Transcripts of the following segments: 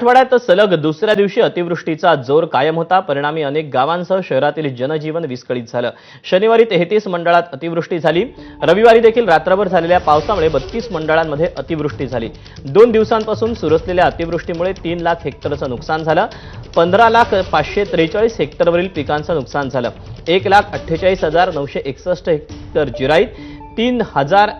मराठवाड्यात सलग दुसऱ्या दिवशी अतिवृष्टीचा जोर कायम होता. परिणामी अनेक गावांसह शहरातील जनजीवन विस्कळीत झालं. शनिवारी तेहतीस मंडळात अतिवृष्टी झाली. रविवारी देखील रात्रभर झालेल्या पावसामुळे बत्तीस मंडळांमध्ये अतिवृष्टी झाली. दोन दिवसांपासून सुरू असलेल्या अतिवृष्टीमुळे तीन लाख हेक्टरचं नुकसान झालं. पंधरा लाख पाचशे त्रेचाळीस हेक्टरवरील पिकांचं नुकसान झालं. एक लाख अठ्ठेचाळीस हजार नऊशे एकसष्ट हेक्टर जिराईत तीन हजार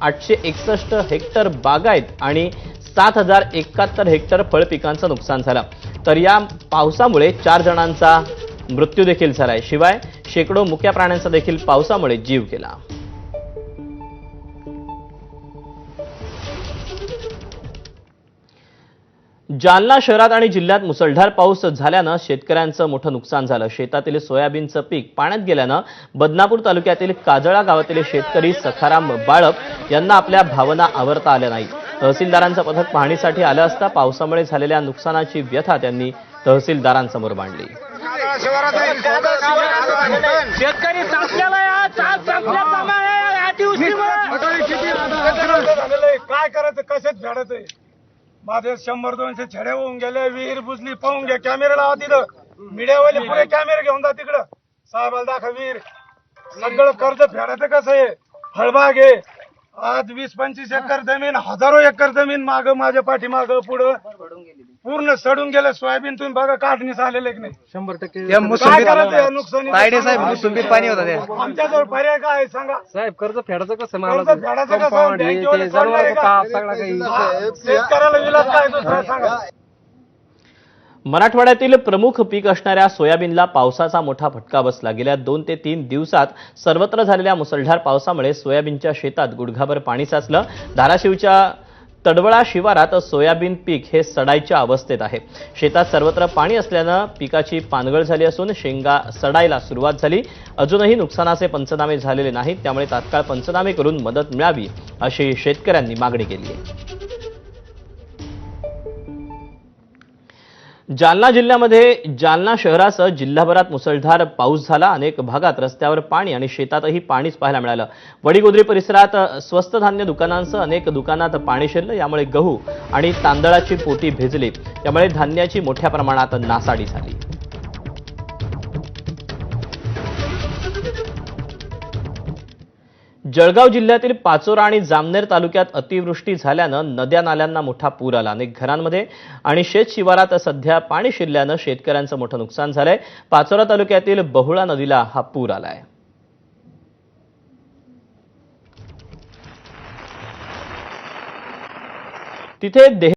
आठशे एकसष्ट हेक्टर बागायत आणि सात हजार एकाहत्तर हेक्टर फळपिकांचं नुकसान झालं. तर या पावसामुळे चार जणांचा मृत्यू देखील झालाय. शिवाय शेकडो मुक्या प्राण्यांचा देखील पावसामुळे जीव गेला. जालना शहरात आणि जिल्ह्यात मुसळधार पाऊस झाल्यानं शेतकऱ्यांचं मोठं नुकसान झालं. शेतातील सोयाबीनचं पीक पाण्यात गेल्यानं बदनापूर तालुक्यातील काजळा गावातील शेतकरी सखाराम बाळप यांना आपल्या भावना आवरता आल्या नाही तहसीलदारांचं पथक पाहणीसाठी आलं असता पावसामुळे झालेल्या नुकसानाची व्यथा त्यांनी तहसीलदारांसमोर मांडली. शेतकरी. काय करायचं? कशात फेडायचंय माझे शंभर दोनशे छड्या होऊन गेले विहीर बुजली पाहून घ्या. कॅमेरा लावा तिथं. मीडियावाले पुरे कॅमेरे घेऊन जा तिकडं. साहेबाला दाखवा विहीर. सगळं कर्ज फेडायचं कसं आहे? फळबाग आहे. आज वीस पंचवीस एकर जमीन हजारो एकर जमीन माग माझ्या पाठी माग पुढं पूर्ण सडून गेलं सोयाबीन तुम्ही बघा काढणीस आलेले की नाही. शंभर टक्के काय करायचं या नुकसानी तायडे साहेब मोसंबीत पाणी होतं आमच्याजवळ पर्याय काय आहे सांगा? साहेब कर्ज फेडायचं कसं कर्ज मला फेडायचं कसं? हे सोडणार सगळा काही? शेतकऱ्याला विलास काय दुसरा सांगा? मराठवाड्यातील प्रमुख पीक असणाऱ्या सोयाबीनला पावसाचा मोठा फटका बसला. गेल्या दोन ते तीन दिवसात सर्वत्र झालेल्या मुसळधार पावसामुळे सोयाबीनच्या शेतात गुडघाभर पाणी साचलं. धाराशिवच्या तडवळा शिवारात सोयाबीन पीक हे सडायच्या अवस्थेत आहे. शेतात सर्वत्र पाणी असल्यानं पिकाची पानगळ झाली असून शेंगा सडायला सुरुवात झाली. अजूनही नुकसानाचे पंचनामे झालेले नाहीत त्यामुळे तात्काळ पंचनामे करून मदत मिळावी अशी शेतकऱ्यांनी मागणी केली आहे. जालना जिल्ह्यामध्ये जालना शहरासह जिल्हाभरात मुसळधार पाऊस झाला. अनेक भागात रस्त्यावर पाणी आणि शेतातही पाणीच पाहायला मिळालं. वडीगोद्री परिसरात स्वस्त धान्य दुकानांसह अनेक दुकानात पाणी शिरलं. यामुळे गहू आणि तांदळाची पोटी भिजली. त्यामुळे धान्याची मोठ्या प्रमाणात नासाडी झाली. जळगाव जिल्ह्यातील पाचोरा आणि जामनेर तालुक्यात अतिवृष्टी झाल्यानं नद्या नाल्यांना मोठा पूर आला. अनेक घरांमध्ये आणि शेत शिवारात सध्या पाणी शिरल्यानं शेतकऱ्यांचं मोठं नुकसान झालंय. पाचोरा तालुक्यातील बहुळा नदीला हा पूर आलाय. तिथे देह